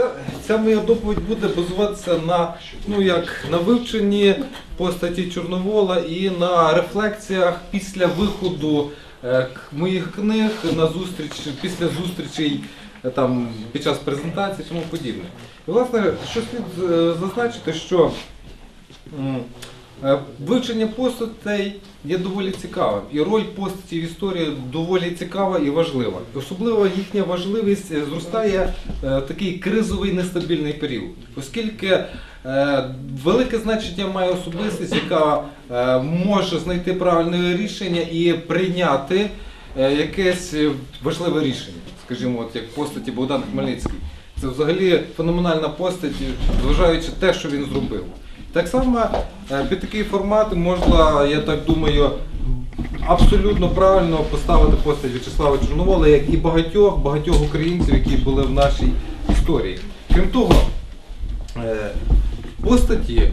ця, ця моя доповідь буде базуватися на, ну, як, на вивченні постаті Чорновола і на рефлексіях після виходу е, моїх книг на зустріч, після зустрічей е, там, під час презентації тому подібне. І, власне, що слід е, зазначити, що е, вивчення постатей є доволі цікавим. І роль постаті в історії доволі цікава і важлива. Особливо їхня важливість е, зростає е, такий кризовий нестабільний період, оскільки е, велике значення має особистість, яка е, може знайти правильне рішення і прийняти е, якесь е, важливе рішення, скажімо, от як постаті Богдан Хмельницький. Це взагалі феноменальна постать, зважаючи те, що він зробив. Так само е, під такий формат можна, я так думаю, абсолютно правильно поставити постать В'ячеслава Чорновола, як і багатьох багатьох українців, які були в нашій історії. Крім того, е, постаті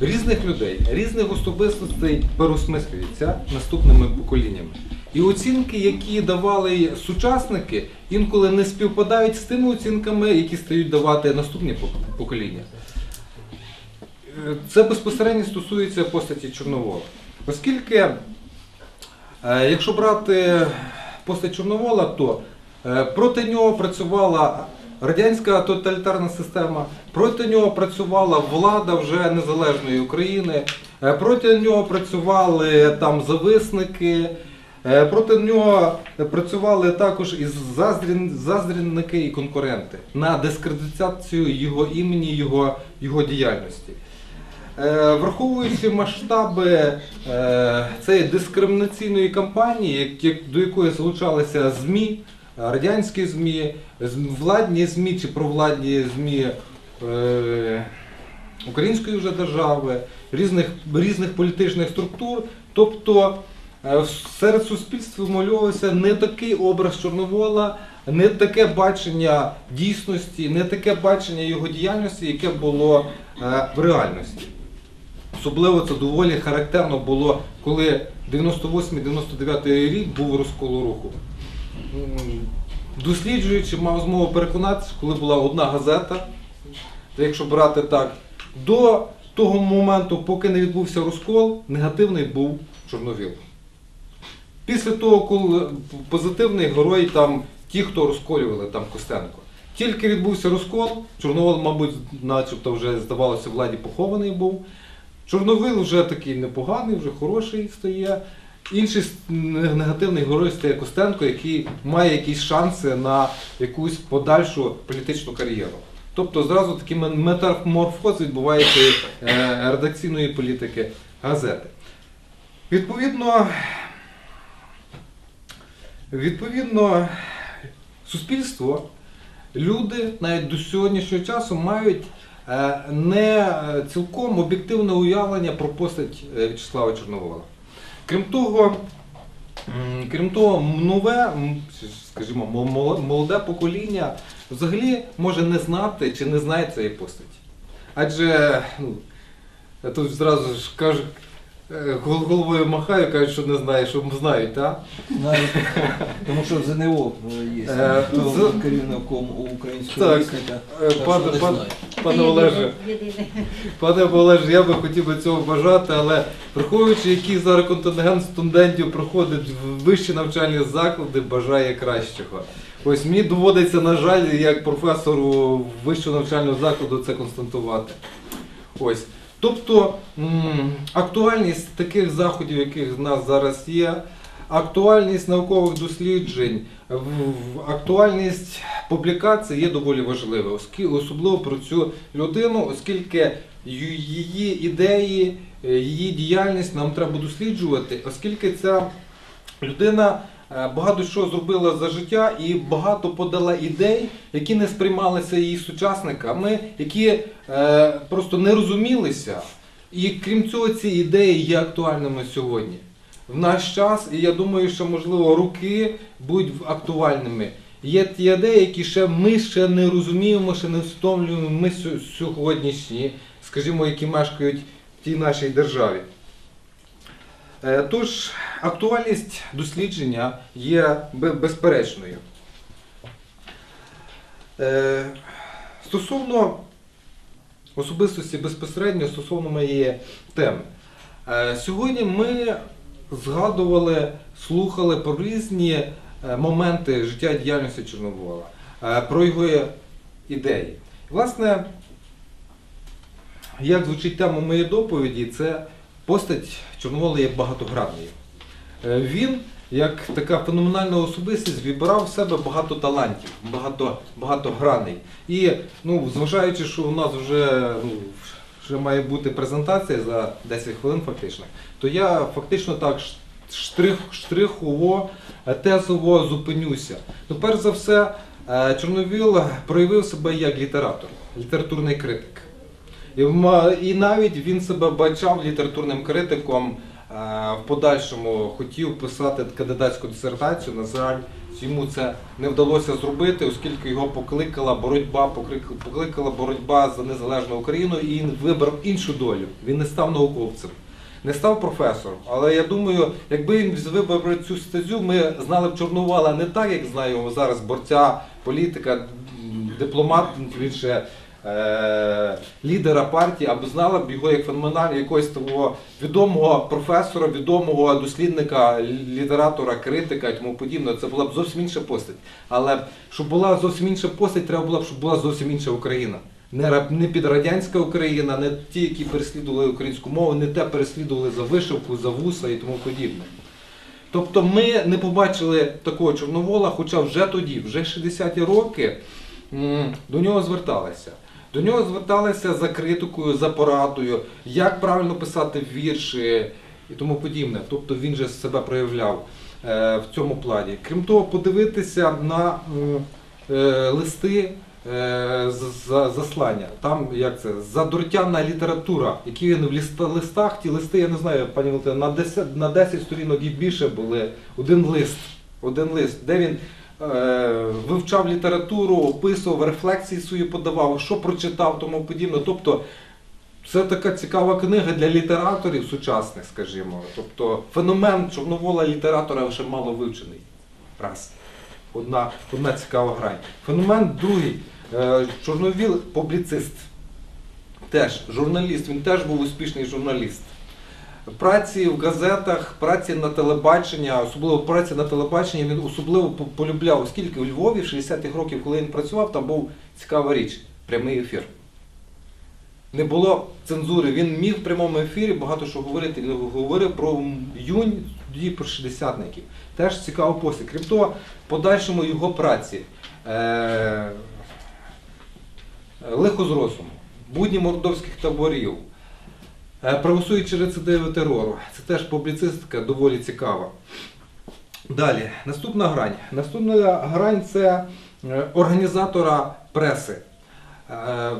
різних людей, різних особистостей переосмислюються наступними поколіннями. І оцінки, які давали сучасники, інколи не співпадають з тими оцінками, які стають давати наступні покоління. Це безпосередньо стосується постаті Чорновола. Оскільки, е, якщо брати постать Чорновола, то е, проти нього працювала радянська тоталітарна система, проти нього працювала влада вже незалежної України, е, проти нього працювали там зависники. Проти нього працювали також і заздрінники і конкуренти на дискредитацію його імені, його, його діяльності. Е, Враховуючи масштаби е, цієї дискримінаційної кампанії, до якої залучалися ЗМІ, радянські ЗМІ, владні ЗМІ чи провладні ЗМІ е, української вже держави, різних, різних політичних структур, тобто серед суспільства вимальовувався не такий образ Чорновола, не таке бачення дійсності, не таке бачення його діяльності, яке було в реальності. Особливо це доволі характерно було, коли 98-99 рік був розкол руху. Досліджуючи, мав змогу переконатися, коли була одна газета, якщо брати так, до того моменту, поки не відбувся розкол, негативний був Чорновіл. Після того, коли позитивний герой там ті, хто розколювали там Костенко. Тільки відбувся розкол, Чорновол, мабуть, начебто вже здавалося, владі похований був. Чорновил вже такий непоганий, вже хороший стає. Інший негативний герой стає Костенко, який має якісь шанси на якусь подальшу політичну кар'єру. Тобто зразу такий метаморфоз відбувається е, редакційної політики газети. Відповідно, відповідно, суспільство, люди навіть до сьогоднішнього часу мають не е, цілком об'єктивне уявлення про постать е, В'ячеслава Чорновола. Крім того, крім того, нове, скажімо, мо- мо- молоде покоління взагалі може не знати чи не знає цієї постаті. Адже ну, тут зразу ж кажу, е, головою махаю, кажуть, що не знаю, що знають, так? Тому що в ЗНО є Е, керівником українського. Е, що Пане, Олеже, Пане Олеже, я би хотів би цього бажати, але враховуючи, який зараз контингент студентів проходить в вищі навчальні заклади, бажає кращого. Ось мені доводиться, на жаль, як професору вищого навчального закладу це констатувати. Ось. Тобто актуальність таких заходів, яких в нас зараз є, актуальність наукових досліджень, актуальність публікацій є доволі важливою, особливо про цю людину, оскільки її ідеї, е, її діяльність нам треба досліджувати, оскільки ця людина багато що зробила за життя і багато подала ідей, які не сприймалися її сучасниками, які е, просто не розумілися. І крім цього, ці ідеї є актуальними сьогодні. В наш час, і я думаю, що можливо роки будуть актуальними. Є ті ідеї, які ще ми ще не розуміємо, ще не встановлюємо ми сьогоднішні, скажімо, які мешкають в тій нашій державі. Е, Тож актуальність дослідження є безперечною. Е, Стосовно особистості безпосередньо стосовно моєї теми. Е, Сьогодні ми згадували, слухали про різні е, моменти життя і діяльності Чорновола, про його ідеї. Власне, як звучить тема моєї доповіді, це постать Чорновола є багатогранною. Е, Він, як така феноменальна особистість, вибирав в себе багато талантів, багато, багато граней. І ну, зважаючи, що у нас вже, ну, вже має бути презентація за 10 хвилин фактично, то я фактично так штрих, штрихово, е, тезово зупинюся. Ну, перш за все, е, Чорновіл проявив себе як літератор, літературний критик. І навіть він себе бачав літературним критиком. Е, В подальшому хотів писати кандидатську дисертацію. На жаль, йому це не вдалося зробити, оскільки його покликала боротьба, поклик- покликала боротьба за незалежну Україну, і він вибрав іншу долю. Він не став науковцем, не став професором. Але я думаю, якби він вибрав цю стезю, ми знали б Чорновола не так, як знаємо зараз борця, політика, дипломат, він ще лідера партії, або знала б його як феноменального якогось того відомого професора, відомого дослідника, літератора, критика і тому подібне. Це була б зовсім інша постать. Але щоб була зовсім інша постать, треба було б, щоб була зовсім інша Україна. Не, не підрадянська Україна, не ті, які переслідували українську мову, не те переслідували за вишивку, за вуса і тому подібне. Тобто ми не побачили такого Чорновола, хоча вже тоді, вже 60-ті роки, до нього зверталися. До нього зверталися за критикою, за порадою, як правильно писати вірші і тому подібне. Тобто він же себе проявляв е, в цьому плані. Крім того, подивитися на е, листи е, за- заслання. Там як це задротяна література, які він в листах, ті листи, я не знаю, пані Валентина, на 10, на 10 сторінок і більше були один лист, один лист, де він вивчав літературу, описував, рефлексії свої подавав, що прочитав, тому подібне. Тобто це така цікава книга для літераторів сучасних, скажімо. Тобто феномен чорновола літератора ще мало вивчений. Раз. Одна, одна цікава грань. Феномен другий. Е, Чорновіл публіцист. Теж журналіст, він теж був успішний журналіст. Праці в газетах, праці на телебаченні, особливо праці на телебаченні він особливо полюбляв, оскільки у Львові в 60-х років, коли він працював, там був цікава річ прямий ефір. Не було цензури. Він міг в прямому ефірі багато що говорити. Він говорив про юнь, тоді про шістдесятників. Теж цікава постать. Крім того, подальшому його праці. Е- Лихо з розуму, будні мордовських таборів, правосуючі рецидиви терору. Це теж публіцистика доволі цікава. Далі, наступна грань. Наступна грань це е, організатора преси. Е,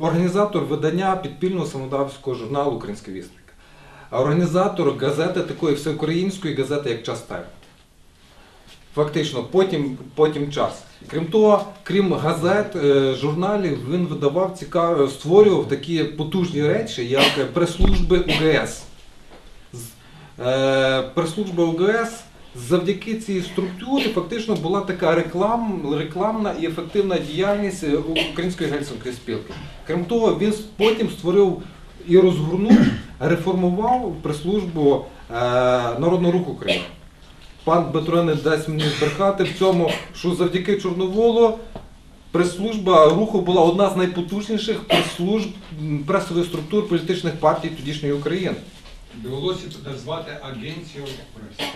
Організатор видання підпільного самодавського журналу Український вісник. Організатор газети такої всеукраїнської газети, як Час Тайм. Фактично, потім, потім час. Крім того, крім газет, е, журналів, він видавав цікаві, створював такі потужні речі, як прес-служби УГС. Е, Прес-служба УГС завдяки цій структурі фактично була така реклам, рекламна і ефективна діяльність е, Української гельсінської спілки. Крім того, він потім створив і розгорнув, реформував прес-службу Народного руху України. Пан Дмитро не дасть мені збрехати в цьому, що завдяки Чорноволу прес-служба руху була одна з найпотужніших прес-служб пресових структур політичних партій тодішньої України. Довелося туди звати агенцію преси.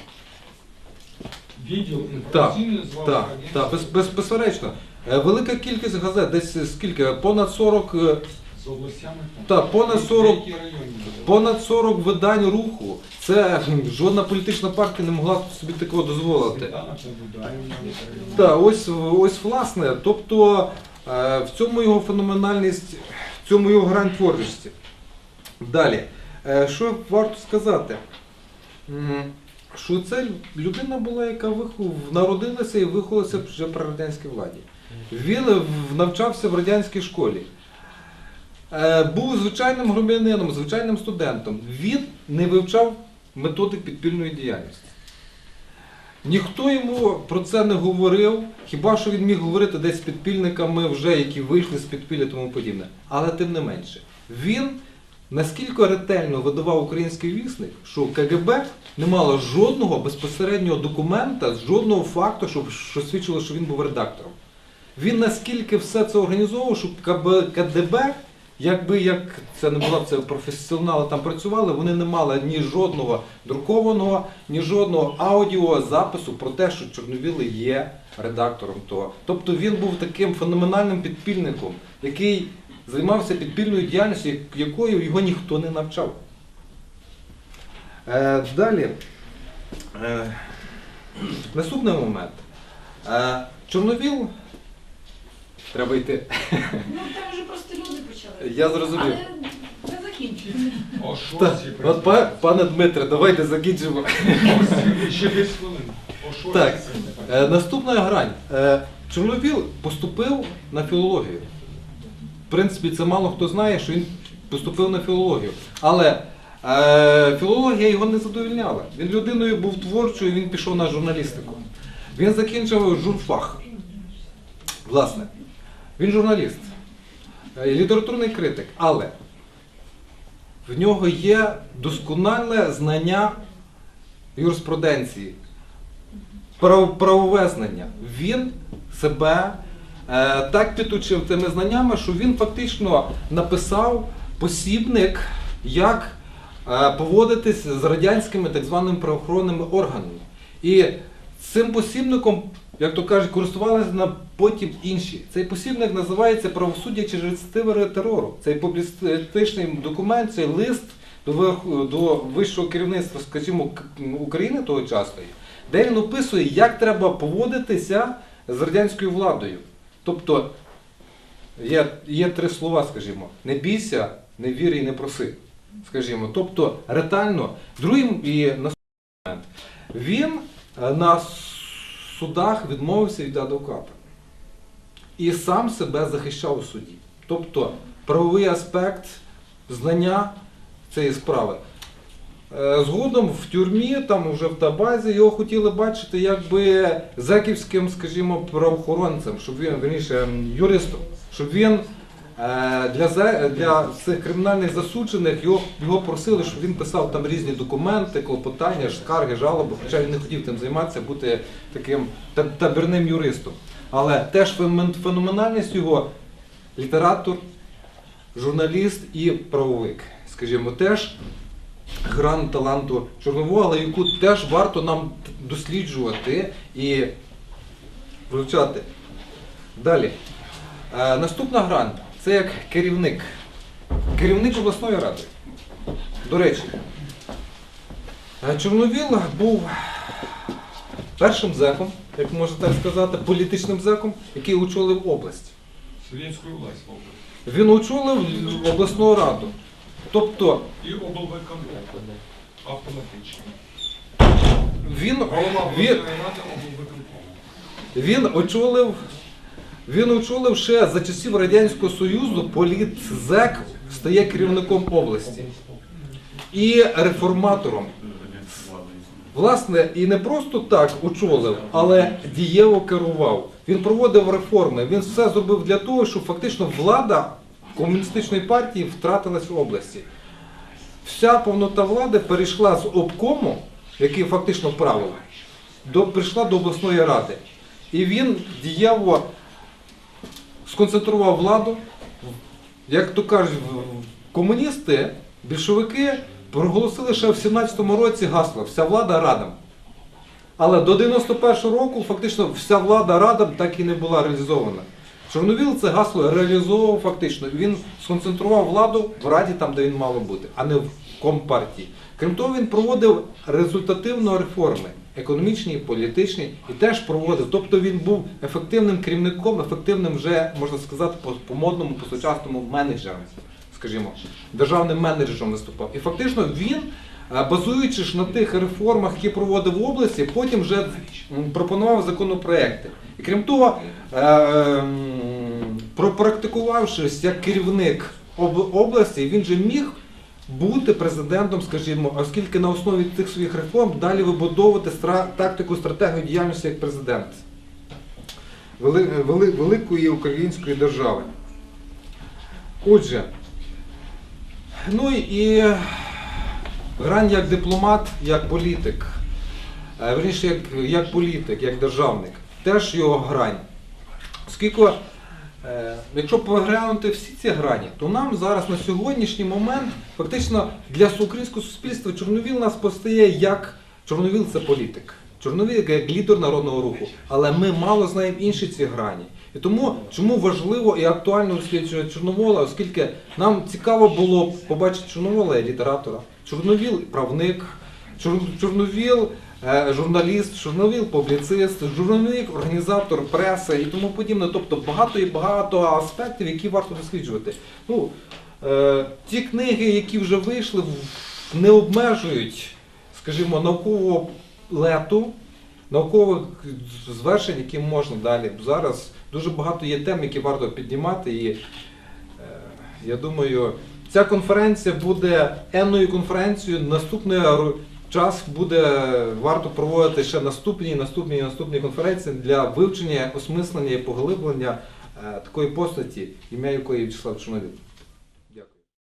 Відділ Так, інформаційний Так, агенцію. так, без, без, безперечно. Е, Велика кількість газет, десь скільки? Понад 40, е, з областями. Так, понад Деякі 40 районі були. понад 40 видань руху. Це жодна політична партія не могла собі такого дозволити. Світанок. Так, ось, ось власне. Тобто е, в цьому його феноменальність, в цьому його грань творчості. Далі, е, що варто сказати? М, Що це людина була, яка вихов... народилася і виховалася вже при радянській владі. Він в- навчався в радянській школі. Е, Був звичайним громадянином, звичайним студентом. Він не вивчав методик підпільної діяльності. Ніхто йому про це не говорив, хіба що він міг говорити десь з підпільниками, вже які вийшли з підпілля тому подібне. Але тим не менше, він наскільки ретельно видавав український вісник, що КГБ не мало жодного безпосереднього документа, жодного факту, щоб що свідчило, що він був редактором. Він наскільки все це організовував, щоб КДБ, якби як це не було це професіонали там працювали, вони не мали ні жодного друкованого, ні жодного аудіозапису про те, що Чорновіли є редактором того. Тобто він був таким феноменальним підпільником, який займався підпільною діяльністю, якою його ніхто не навчав. Е, далі. Е, наступний момент. Е, Чорновіл. Треба йти. Ну там вже просто. Я зрозумів. Але не закінчуємо. О Та, шостій от, па- пане Дмитре, давайте закінчимо. Ще 10 хвилин. О Так. Е, наступна грань. Е, Чорновіл поступив на філологію. В принципі, це мало хто знає, що він поступив на філологію. Але е, філологія його не задовільняла. Він людиною був творчою, він пішов на журналістику. Він закінчив журфах. Власне, він журналіст, е, літературний критик, але в нього є досконале знання юриспруденції, прав- правове знання. Він себе е, так підучив тими знаннями, що він фактично написав посібник, як е, поводитись з радянськими так званими правоохоронними органами. І цим посібником, як то кажуть, користувалися на потім інші. Цей посібник називається Правосуддя через рецидиви терору. Цей публістичний документ, цей лист до, вищого керівництва, скажімо, України того часу, де він описує, як треба поводитися з радянською владою. Тобто є, три слова, скажімо, не бійся, не вір і не проси. Скажімо, тобто ретельно. Другий і наступний момент. Він е, судах відмовився від адвоката і сам себе захищав у суді. Тобто правовий аспект знання цієї справи. Е, Згодом в тюрмі, там вже в табазі, його хотіли бачити якби зеківським, скажімо, правоохоронцем, щоб він, верніше, юристом, щоб він для, для цих кримінальних засуджених його, його просили, щоб він писав там різні документи, клопотання, скарги, жалоби, хоча він не хотів тим займатися, бути таким табірним юристом. Але теж феноменальність його літератор, журналіст і правовик. Скажімо, теж гран таланту Чорновола, яку теж варто нам досліджувати і вивчати. Далі. Е, наступна грань це як керівник. Керівник обласної ради. До речі, е, Чорновіл був першим зеком, як можна так сказати, політичним зеком, який очолив область. Совєтську власть область. Він очолив обласну раду. Тобто І облвиконком. Автоматично. він, він, він очолив. Він очолив ще за часів Радянського Союзу політзек стає керівником області і реформатором. Власне, і не просто так очолив, але дієво керував. Він проводив реформи. Він все зробив для того, щоб фактично влада комуністичної партії втратилась в області. Вся повнота влади перейшла з обкому, який фактично правив, до, прийшла до обласної ради. І він дієво сконцентрував владу. Як то кажуть, комуністи, більшовики проголосили ще в 17-му році гасло Вся влада радам. Але до 91-го року фактично вся влада радам так і не була реалізована. Чорновіл це гасло реалізовував фактично. Він сконцентрував владу в раді там, де він мало бути, а не в компартії. Крім того, він проводив результативно реформи економічні, політичні і теж проводив. Тобто він був ефективним керівником, ефективним вже можна сказати по модному, по сучасному менеджером, скажімо, державним менеджером виступав. І фактично він, е, базуючись на тих реформах, які проводив в області, потім вже пропонував законопроекти. І крім того, е, пропрактикувавшись як керівник області, він же міг бути президентом, скажімо, оскільки на основі цих своїх реформ далі вибудовувати стра- тактику, стратегію діяльності як президент вели, вели, великої української держави. Отже, ну і грань як дипломат, як політик, е, верніше, як, як політик, як державник, теж його грань. Оскільки, е, якщо поглянути всі ці грані, то нам зараз на сьогоднішній момент фактично для українського суспільства Чорновіл нас постає як Чорновіл це політик. Чорновіл як лідер народного руху. Але ми мало знаємо інші ці грані. І тому чому важливо і актуально досліджувати Чорновола, оскільки нам цікаво було побачити Чорновола як літератора, Чорновіл правник, Чор- Чорновіл е, журналіст, Чорновіл публіцист, журналіст, організатор преси і тому подібне. Тобто багато і багато аспектів, які варто досліджувати. Ну, е, ті книги, які вже вийшли, не обмежують, скажімо, наукового лету, наукових звершень, які можна далі. Зараз дуже багато є тем, які варто піднімати. І е, я думаю, ця конференція буде енною конференцією. Наступний ро- час буде варто проводити ще наступні, наступні, наступні конференції для вивчення, осмислення і поглиблення е, такої постаті, ім'я якої Вячеслав Чорновіл.